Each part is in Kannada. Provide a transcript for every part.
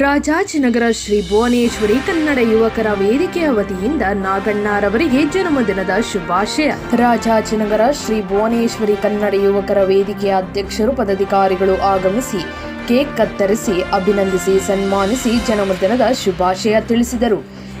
ರಾಜಾಜಿನಗರ ಶ್ರೀ ಭುವನೇಶ್ವರಿ ಕನ್ನಡ ಯುವಕರ ವೇದಿಕೆಯ ವತಿಯಿಂದ ನಾಗಣ್ಣರವರಿಗೆ ಜನ್ಮದಿನದ ಶುಭಾಶಯ. ರಾಜಾಜಿನಗರ ಶ್ರೀ ಭುವನೇಶ್ವರಿ ಕನ್ನಡ ಯುವಕರ ವೇದಿಕೆಯ ಅಧ್ಯಕ್ಷರು, ಪದಾಧಿಕಾರಿಗಳು ಆಗಮಿಸಿ ಕೇಕ್ ಕತ್ತರಿಸಿ ಅಭಿನಂದಿಸಿ ಸನ್ಮಾನಿಸಿ ಜನ್ಮದಿನದ ಶುಭಾಶಯ ತಿಳಿಸಿದರು.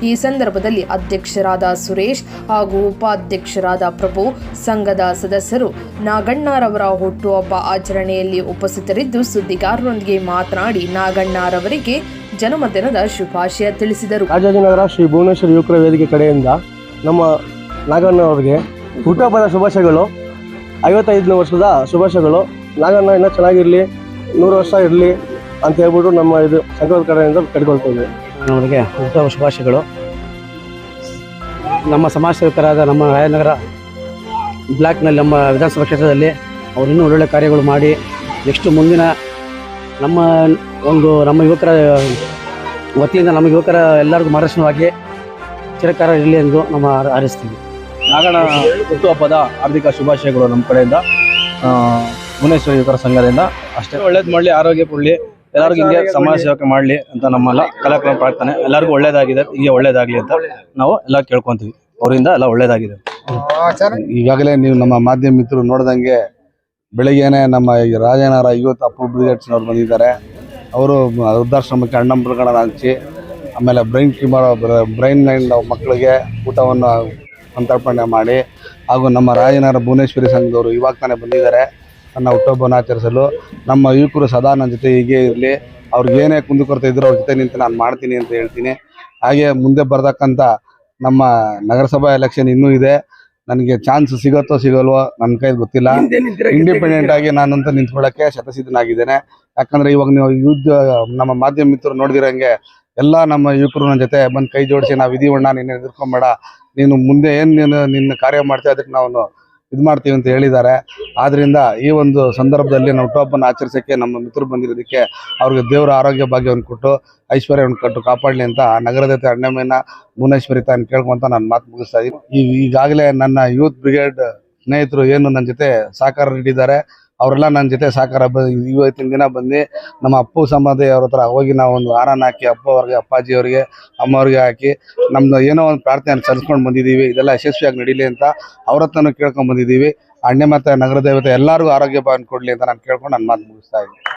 ಈ ಸಂದರ್ಭದಲ್ಲಿ ಅಧ್ಯಕ್ಷರಾದ ಸುರೇಶ್ ಹಾಗೂ ಉಪಾಧ್ಯಕ್ಷರಾದ ಪ್ರಭು ಸಂಘದ ಸದಸ್ಯರು ನಾಗಣ್ಣರವರ ಹುಟ್ಟುಹಬ್ಬ ಆಚರಣೆಯಲ್ಲಿ ಉಪಸ್ಥಿತರಿದ್ದು ಸುದ್ದಿಗಾರರೊಂದಿಗೆ ಮಾತನಾಡಿ ನಾಗಣ್ಣರವರಿಗೆ ಜನ್ಮದಿನದ ಶುಭಾಶಯ ತಿಳಿಸಿದರು. ರಾಜಾಜಿನಗರ ಶ್ರೀ ಭುವನೇಶ್ವರ ಯುವಕರ ವೇದಿಕೆ ಕಡೆಯಿಂದ ನಮ್ಮ ನಾಗಣ್ಣವರಿಗೆ ಹುಟ್ಟುಹಬ್ಬದ ಶುಭಾಶಯಗಳು. ಐವತ್ತೈದನೇ ವರ್ಷದ ಶುಭಾಶಯಗಳು. ನಾಗಣ್ಣ, ಇನ್ನೂ ಚೆನ್ನಾಗಿರಲಿ. ನೂರು ವರ್ಷ ಇರಲಿ ಅಂತ ಹೇಳ್ಬಿಟ್ಟು ನಮ್ಮ ಇದು ಸಂಘದ ಕಡೆಯಿಂದ ಕಟ್ಕೊಳ್ತೀವಿ. ಅವರಿಗೆ ಉತ್ತಮ ಶುಭಾಶಯಗಳು. ನಮ್ಮ ಸಮಾಜ ಸೇವಕರಾದ ನಮ್ಮ ರಾಯನಗರ ಬ್ಲಾಕ್ನಲ್ಲಿ ನಮ್ಮ ವಿಧಾನಸಭಾ ಕ್ಷೇತ್ರದಲ್ಲಿ ಅವರು ಇನ್ನೂ ಒಳ್ಳೊಳ್ಳೆ ಕಾರ್ಯಗಳು ಮಾಡಿ ನೆಕ್ಸ್ಟ್ ಮುಂದಿನ ನಮ್ಮ ಒಂದು ನಮ್ಮ ಯುವಕರ ವತಿಯಿಂದ ನಮ್ಮ ಯುವಕರ ಎಲ್ಲರಿಗೂ ಮಾರ್ಗದರ್ಶನವಾಗಿ ಚಿರಕಾರ ಇರಲಿ ಎಂದು ನಮ್ಮ ಹಾರ- ಹಾರೈಸ್ತೀವಿ. ನಾಗಣ ಹುಟ್ಟುಹಬ್ಬದ ಹಾರ್ದಿಕ ಶುಭಾಶಯಗಳು ನಮ್ಮ ಕಡೆಯಿಂದ. ಆ, ಭುವನೇಶ್ವರಿ ಯುವಕರ ಸಂಘದಿಂದ ಅಷ್ಟೇ. ಒಳ್ಳೇದು ಮಾಡಲಿ ಆರೋಗ್ಯ ಕೊಡಲಿ ಎಲ್ಲರಿಗೂ ಹಿಂಗೆ ಸಮಾಜ ಸೇವಕ ಮಾಡಲಿ ಅಂತ ನಮ್ಮೆಲ್ಲ ಕಲಾಕ್ರಮ ಪ್ರಾರ್ಥನೆ. ಎಲ್ಲರಿಗೂ ಒಳ್ಳೇದಾಗಿದೆ ಹೀಗೆ ಒಳ್ಳೇದಾಗಲಿ ಅಂತ ನಾವು ಎಲ್ಲ ಕೇಳ್ಕೊಂತೀವಿ. ಅವರಿಂದ ಎಲ್ಲ ಒಳ್ಳೇದಾಗಿದೆ. ಈಗಾಗಲೇ ನೀವು ನಮ್ಮ ಮಾಧ್ಯಮ ಮಿತ್ರರು ನೋಡ್ದಂಗೆ ಬೆಳಿಗ್ಗೆನೆ ನಮ್ಮ ರಾಜೇನಾರ ಯುವತ್ ಅಪ್ಪು ಬ್ರಿಗೇಡ್ಸ್ನವ್ರು ಬಂದಿದ್ದಾರೆ. ಅವರು ವೃದ್ಧಾಶ್ರಮಕ್ಕೆ ಮೃಗಣ ಹಂಚಿ ಆಮೇಲೆ ಬ್ರೈನ್ ಟ್ಯೂಮರ್ ಬ್ರೈನ್ ಲೈನ್ ಮಕ್ಕಳಿಗೆ ಊಟವನ್ನು ಸಂತರ್ಪಣೆ ಮಾಡಿ ಹಾಗೂ ನಮ್ಮ ರಾಜನಾರ ಭುವನೇಶ್ವರಿ ಸಂಘದವರು ಇವಾಗ ತಾನೇ ಬಂದಿದ್ದಾರೆ. ನನ್ನ ಹುಟ್ಟುಹಬ್ಬವನ್ನು ಆಚರಿಸಲು ನಮ್ಮ ಯುವಕರು ಸದಾ ನನ್ನ ಜೊತೆ ಹೀಗೆ ಇರಲಿ. ಅವ್ರಿಗೆ ಏನೇ ಕುಂದುಕೊರತೆ ಇದ್ರೂ ಅವ್ರ ಜೊತೆ ನಿಂತು ನಾನು ಮಾಡ್ತೀನಿ ಅಂತ ಹೇಳ್ತೀನಿ. ಹಾಗೆ ಮುಂದೆ ಬರ್ತಕ್ಕಂಥ ನಮ್ಮ ನಗರಸಭಾ ಎಲೆಕ್ಷನ್ ಇನ್ನೂ ಇದೆ. ನನಗೆ ಚಾನ್ಸ್ ಸಿಗತ್ತೋ ಸಿಗಲ್ವೋ ನನ್ನ ಕೈ ಗೊತ್ತಿಲ್ಲ. ಇಂಡಿಪೆಂಡೆಂಟ್ ಆಗಿ ನಾನಂತ ನಿಂತ್ಕೊಳ್ಳೋಕೆ ಶತಸಿದ್ಧನಾಗಿದ್ದೇನೆ. ಯಾಕಂದ್ರೆ ಇವಾಗ ನೀವು ಯುದ್ಧ ನಮ್ಮ ಮಾಧ್ಯಮ ಮಿತ್ರರು ನೋಡಿದಿರಂಗೆ ಎಲ್ಲ ನಮ್ಮ ಯುವಕರು ನನ್ನ ಜೊತೆ ಬಂದು ಕೈ ಜೋಡಿಸಿ ನಾವು ಇದೀವಣ್ಣ ನಿನ್ನೆ ಎದುರ್ಕೊಂಬೇಡ. ನೀನು ಮುಂದೆ ಏನು ನೀನು ನಿನ್ನ ಕಾರ್ಯ ಮಾಡ್ತೀಯ ಅದಕ್ಕೆ ನಾವು ಇದು ಮಾಡ್ತೀವಿ ಅಂತ ಹೇಳಿದ್ದಾರೆ. ಆದ್ರಿಂದ ಈ ಒಂದು ಸಂದರ್ಭದಲ್ಲಿ ನಾವು ಹುಟ್ಟುಹಬ್ಬನ ಆಚರಿಸೋಕ್ಕೆ ನಮ್ಮ ಮಿತ್ರರು ಬಂದಿರೋದಕ್ಕೆ ಅವ್ರಿಗೆ ದೇವರ ಆರೋಗ್ಯ ಭಾಗ್ಯವನ್ನು ಕೊಟ್ಟು, ಐಶ್ವರ್ಯವನ್ನು ಕೊಟ್ಟು ಕಾಪಾಡಲಿ ಅಂತ ನಗರದ ಅಣ್ಣಮ್ಮನ ಭುವನೇಶ್ವರಿ ತಾನು ಕೇಳ್ಕೊಂತ ನಾನು ಮಾತು ಮುಗಿಸ್ತಾ ಇದ್ದೀನಿ. ಈಗಾಗಲೇ ನನ್ನ ಯೂತ್ ಬ್ರಿಗೇಡ್ ಸ್ನೇಹಿತರು ಏನು ನನ್ನ ಜೊತೆ ಸಹಕಾರ ನೀಡಿದ್ದಾರೆ. ಅವರೆಲ್ಲ ನನ್ನ ಜೊತೆ ಸಹಕಾರ ಇವತ್ತಿನ ದಿನ ಬಂದು ನಮ್ಮ ಅಪ್ಪು ಸಂಬಂಧಿ ಅವ್ರ ಹತ್ರ ಹೋಗಿ ನಾವು ಒಂದು ಹಾರನ ಹಾಕಿ, ಅಪ್ಪ ಅವ್ರಿಗೆ, ಅಪ್ಪಾಜಿ ಅವರಿಗೆ, ಅಮ್ಮವ್ರಿಗೆ ಹಾಕಿ, ನಮ್ದು ಏನೋ ಒಂದು ಪ್ರಾರ್ಥನೆ ಸಲ್ಲಿಸ್ಕೊಂಡು ಬಂದಿದ್ದೀವಿ ಇದೆಲ್ಲ ಯಶಸ್ವಿಯಾಗಿ ನಡೀಲಿ ಅಂತ ಅವ್ರ ಹತ್ರನೂ ಕೇಳ್ಕೊಂಡ್ ಬಂದಿದ್ದೀವಿ ಅಣ್ಣೆ ಮತ್ತು ನಗರ ದೇವತೆ ಎಲ್ಲರಿಗೂ ಆರೋಗ್ಯ ಭಾವನೆ ಕೊಡಲಿ ಅಂತ ನಾನು ಕೇಳ್ಕೊಂಡು ನನ್ನ ಮಾತು ಮುಗಿಸ್ತಾ ಇದ್ದೀನಿ.